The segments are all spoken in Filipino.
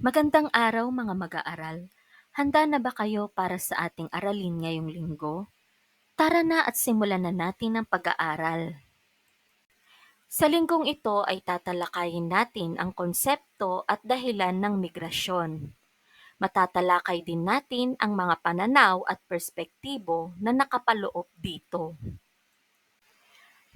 Magandang araw mga mag-aaral. Handa na ba kayo para sa ating aralin ngayong linggo? Tara na at simulan na natin ang pag-aaral. Sa linggong ito ay tatalakayin natin ang konsepto at dahilan ng migrasyon. Matatalakay din natin ang mga pananaw at perspektibo na nakapaloob dito.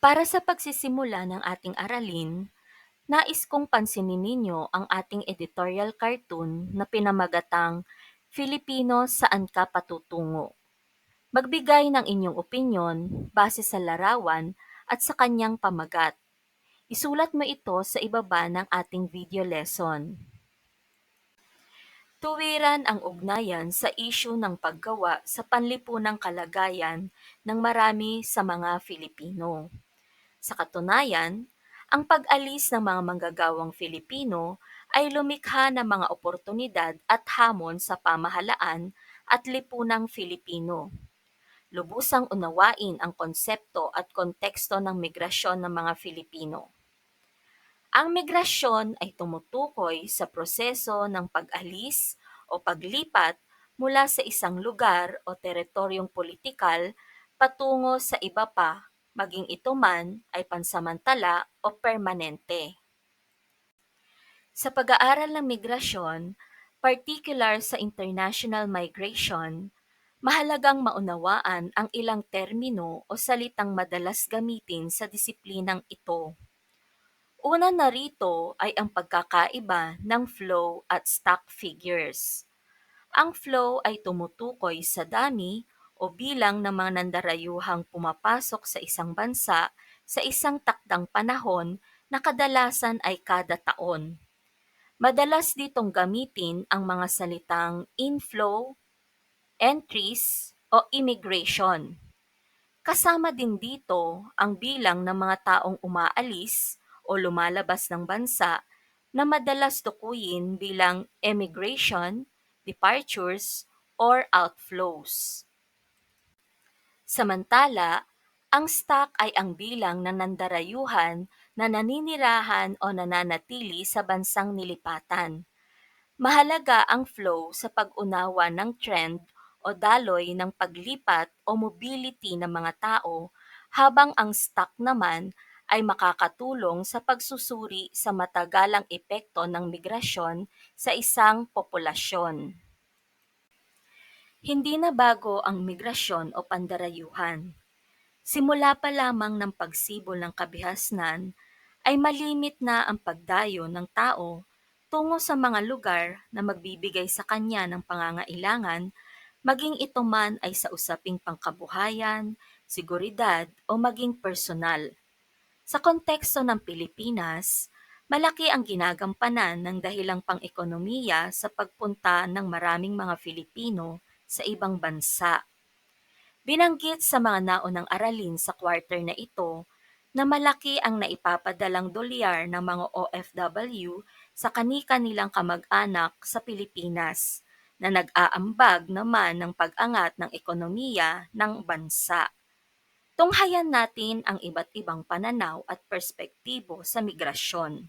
Para sa pagsisimula ng ating aralin, nais kong pansinin ninyo ang ating editorial cartoon na pinamagatang Filipino saan ka patutungo. Magbigay ng inyong opinyon base sa larawan at sa kanyang pamagat. Isulat mo ito sa ibaba ng ating video lesson. Tuwiran ang ugnayan sa isyu ng paggawa sa panlipunang kalagayan ng marami sa mga Filipino. Sa katunayan, ang pag-alis ng mga manggagawang Filipino ay lumikha ng mga oportunidad at hamon sa pamahalaan at lipunang Filipino. Lubusang unawain ang konsepto at konteksto ng migrasyon ng mga Filipino. Ang migrasyon ay tumutukoy sa proseso ng pag-alis o paglipat mula sa isang lugar o teritoryong politikal patungo sa iba pa, maging ito man ay pansamantala o permanente. Sa pag-aaral ng migrasyon, particular sa international migration, mahalagang maunawaan ang ilang termino o salitang madalas gamitin sa disiplinang ito. Una narito ay ang pagkakaiba ng flow at stock figures. Ang flow ay tumutukoy sa dami o bilang ng mga nandarayuhang pumapasok sa isang bansa sa isang takdang panahon na kadalasan ay kada taon. Madalas ditong gamitin ang mga salitang inflow, entries, o immigration. Kasama din dito ang bilang ng mga taong umaalis o lumalabas ng bansa na madalas tukuyin bilang emigration, departures, or outflows. Samantala, ang stock ay ang bilang ng nandarayuhan na naninirahan o nananatili sa bansang nilipatan. Mahalaga ang flow sa pag-unawa ng trend o daloy ng paglipat o mobility ng mga tao habang ang stock naman ay makakatulong sa pagsusuri sa matagalang epekto ng migrasyon sa isang populasyon. Hindi na bago ang migrasyon o pandarayuhan. Simula pa lamang ng pagsibol ng kabihasnan ay malimit na ang pagdayo ng tao tungo sa mga lugar na magbibigay sa kanya ng pangangailangan, maging ito man ay sa usaping pangkabuhayan, seguridad o maging personal. Sa konteksto ng Pilipinas, malaki ang ginagampanan ng dahilang pang-ekonomiya sa pagpunta ng maraming mga Filipino sa ibang bansa. Binanggit sa mga naunang aralin sa quarter na ito na malaki ang naipapadalang dolyar ng mga OFW sa kani-kanilang kamag-anak sa Pilipinas na nag-aambag naman ng pag-angat ng ekonomiya ng bansa. Tunghayan natin ang iba't ibang pananaw at perspektibo sa migrasyon.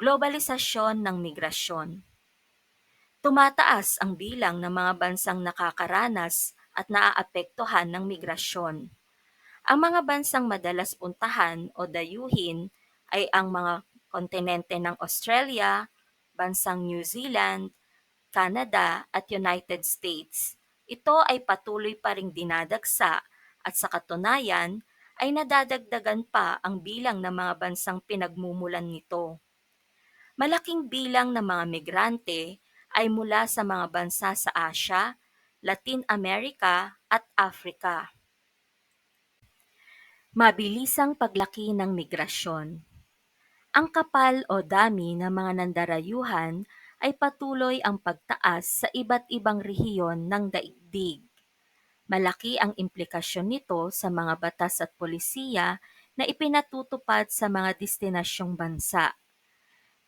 Globalisasyon ng migrasyon. Tumataas ang bilang ng mga bansang nakakaranas at naaapektuhan ng migrasyon. Ang mga bansang madalas puntahan o dayuhin ay ang mga kontinente ng Australia, bansang New Zealand, Canada at United States. Ito ay patuloy pa ring dinadagsa at sa katunayan ay nadadagdagan pa ang bilang ng mga bansang pinagmumulan nito. Malaking bilang ng mga migrante ay mula sa mga bansa sa Asia, Latin America at Africa. Mabilisang paglaki ng migrasyon. Ang kapal o dami ng mga nandarayuhan ay patuloy ang pagtaas sa iba't ibang rehiyon ng daigdig. Malaki ang implikasyon nito sa mga batas at polisiya na ipinatutupad sa mga destinasyong bansa.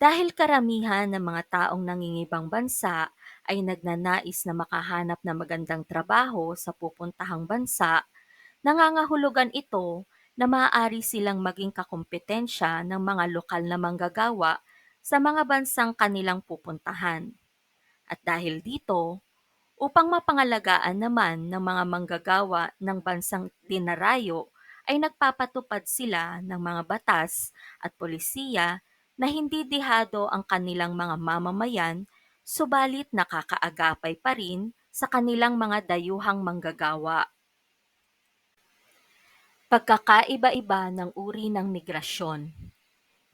Dahil karamihan ng mga taong nangingibang bansa ay nagnanais na makahanap ng magandang trabaho sa pupuntahang bansa, nangangahulugan ito na maaari silang maging kakompetensya ng mga lokal na manggagawa sa mga bansang kanilang pupuntahan. At dahil dito, upang mapangalagaan naman ng mga manggagawa ng bansang dinarayo ay nagpapatupad sila ng mga batas at polisiya na hindi dihado ang kanilang mga mamamayan subalit nakakaagapay pa rin sa kanilang mga dayuhang manggagawa. Pagkakaiba-iba ng uri ng migrasyon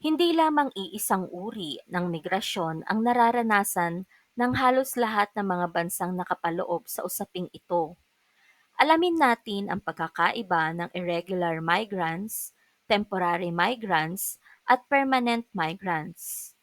Hindi lamang iisang uri ng migrasyon ang nararanasan ng halos lahat ng mga bansang nakapaloob sa usaping ito. Alamin natin ang pagkakaiba ng irregular migrants, temporary migrants, at permanent migrants.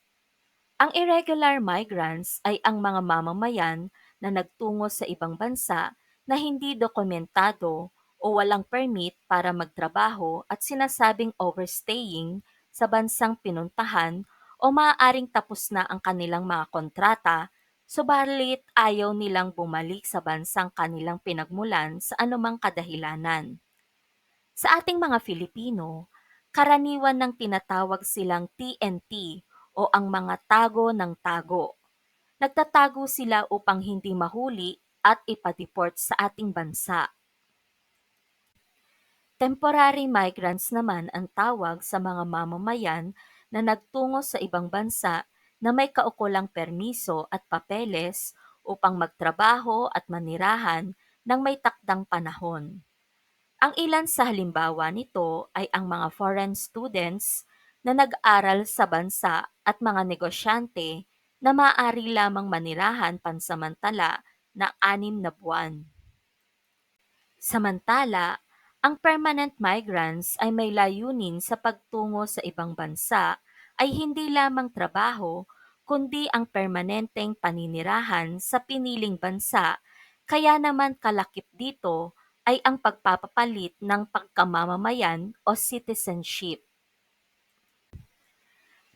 Ang irregular migrants ay ang mga mamamayan na nagtungo sa ibang bansa na hindi dokumentado o walang permit para magtrabaho at sinasabing overstaying sa bansang pinuntahan o maaaring tapos na ang kanilang mga kontrata subalit ayaw nilang bumalik sa bansang kanilang pinagmulan sa anumang kadahilanan. Sa ating mga Filipino, karaniwan ng tinatawag silang TNT o ang mga tago ng tago. Nagtatago sila upang hindi mahuli at ipadeport sa ating bansa. Temporary migrants naman ang tawag sa mga mamamayan na nagtungo sa ibang bansa na may kaukulang permiso at papeles upang magtrabaho at manirahan ng may takdang panahon. Ang ilan sa halimbawa nito ay ang mga foreign students na nag-aral sa bansa at mga negosyante na maaari lamang manirahan pansamantala na anim na buwan. Samantala, ang permanent migrants ay may layunin sa pagtungo sa ibang bansa ay hindi lamang trabaho kundi ang permanenteng paninirahan sa piniling bansa kaya naman kalakip dito ay ang pagpapapalit ng pagkamamamayan o citizenship.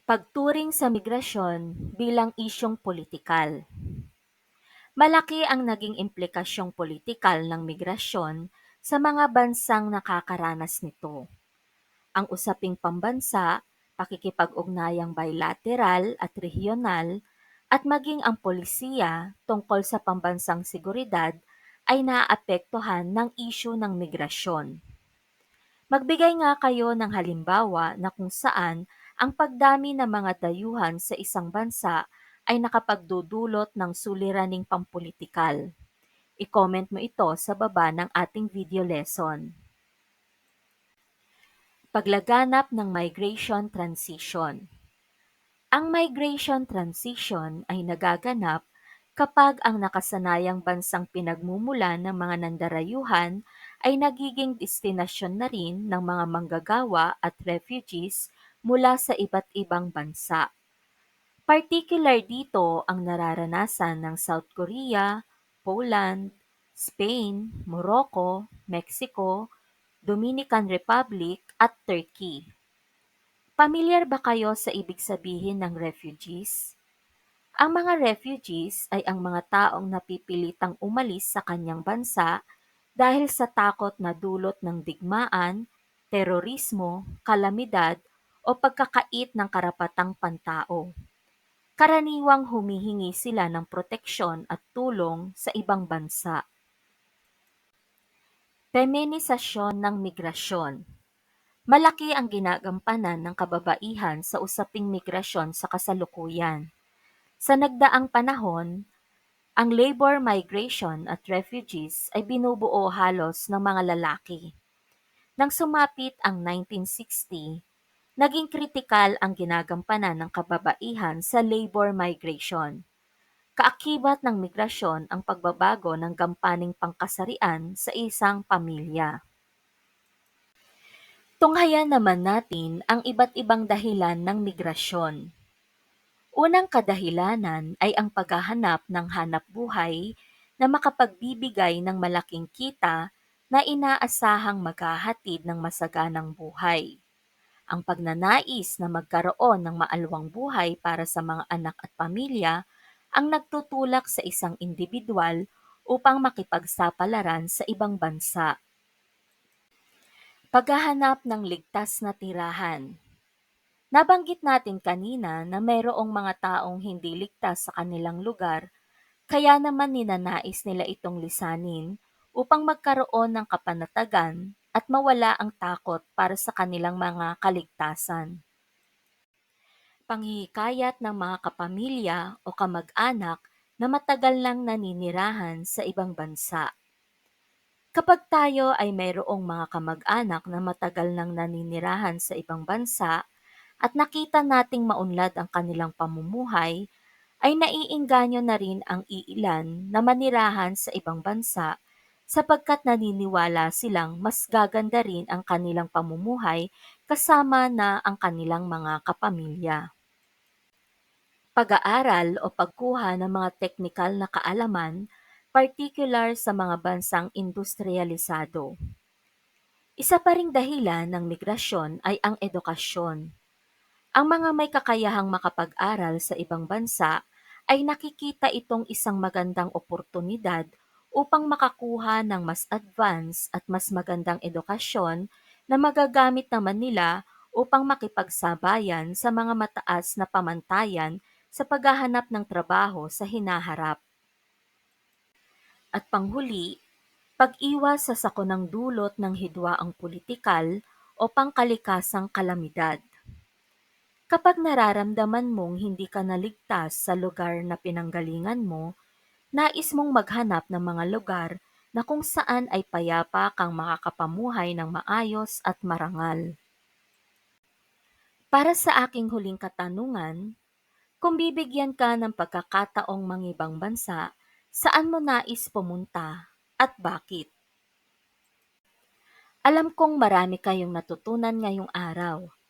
Pagturing sa migrasyon bilang isyong politikal. Malaki ang naging implikasyong politikal ng migrasyon sa mga bansang nakakaranas nito. Ang usaping pambansa, pakikipag-ugnayang bilateral at regional, at maging ang polisiya tungkol sa pambansang seguridad ay naapektuhan ng isyu ng migrasyon. Magbigay nga kayo ng halimbawa na kung saan ang pagdami ng mga dayuhan sa isang bansa ay nakapagdudulot ng suliraning pampolitikal. I-comment mo ito sa baba ng ating video lesson. Paglaganap ng migration transition. Ang migration transition ay nagaganap kapag ang nakasanayang bansang pinagmumulan ng mga nandarayuhan ay nagiging destinasyon na rin ng mga manggagawa at refugees mula sa iba't ibang bansa. Particular dito ang nararanasan ng South Korea, Poland, Spain, Morocco, Mexico, Dominican Republic at Turkey. Pamilyar ba kayo sa ibig sabihin ng refugees? Ang mga refugees ay ang mga taong napipilitang umalis sa kanyang bansa dahil sa takot na dulot ng digmaan, terorismo, kalamidad o pagkakait ng karapatang pantao. Karaniwang humihingi sila ng proteksyon at tulong sa ibang bansa. Feminisasyon ng migrasyon Malaki ang ginagampanan ng kababaihan sa usaping migrasyon sa kasalukuyan. Sa nagdaang panahon, ang labor migration at refugees ay binubuo halos ng mga lalaki. Nang sumapit ang 1960, naging kritikal ang ginagampanan ng kababaihan sa labor migration. Kaakibat ng migrasyon ang pagbabago ng gampaning pangkasarian sa isang pamilya. Tunghayan naman natin ang iba't ibang dahilan ng migrasyon. Unang kadahilanan ay ang paghahanap ng hanap buhay na makapagbibigay ng malaking kita na inaasahang maghahatid ng masaganang buhay ang pagnanais na magkaroon ng maalwang buhay para sa mga anak at pamilya ang nagtutulak sa isang individual upang makipagsapalaran sa ibang bansa. Paghahanap ng ligtas na tirahan Nabanggit natin kanina na mayroong mga taong hindi ligtas sa kanilang lugar, kaya naman ninanais nila itong lisanin upang magkaroon ng kapanatagan at mawala ang takot para sa kanilang mga kaligtasan. Panghihikayat ng mga kapamilya o kamag-anak na matagal nang naninirahan sa ibang bansa. Kapag tayo ay mayroong mga kamag-anak na matagal nang naninirahan sa ibang bansa at nakita nating maunlad ang kanilang pamumuhay, ay naiinganyo na rin ang iilan na manirahan sa ibang bansa sapagkat naniniwala silang mas gaganda rin ang kanilang pamumuhay kasama na ang kanilang mga kapamilya. Pag-aaral o pagkuha ng mga teknikal na kaalaman, particular sa mga bansang industrialisado. Isa pa ring dahilan ng migrasyon ay ang edukasyon. Ang mga may kakayahang makapag-aral sa ibang bansa ay nakikita itong isang magandang oportunidad upang makakuha ng mas advanced at mas magandang edukasyon na magagamit naman nila upang makipagsabayan sa mga mataas na pamantayan sa paghahanap ng trabaho sa hinaharap. At panghuli, pag-iwas sa sakonang dulot ng hidwaang politikal o pangkalikasang kalamidad. Kapag nararamdaman mong hindi ka naligtas sa lugar na pinanggalingan mo, nais mong maghanap ng mga lugar na kung saan ay payapa kang makakapamuhay ng maayos at marangal. Para sa aking huling katanungan, kung bibigyan ka ng pagkakataong mangibang bansa, saan mo nais pumunta at bakit? Alam kong marami kayong natutunan ngayong araw.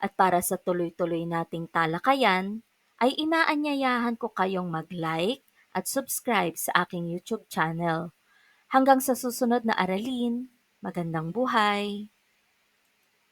At para sa tuloy-tuloy nating talakayan, ay inaanyayahan ko kayong mag-like at subscribe sa aking YouTube channel. Hanggang sa susunod na aralin, magandang buhay!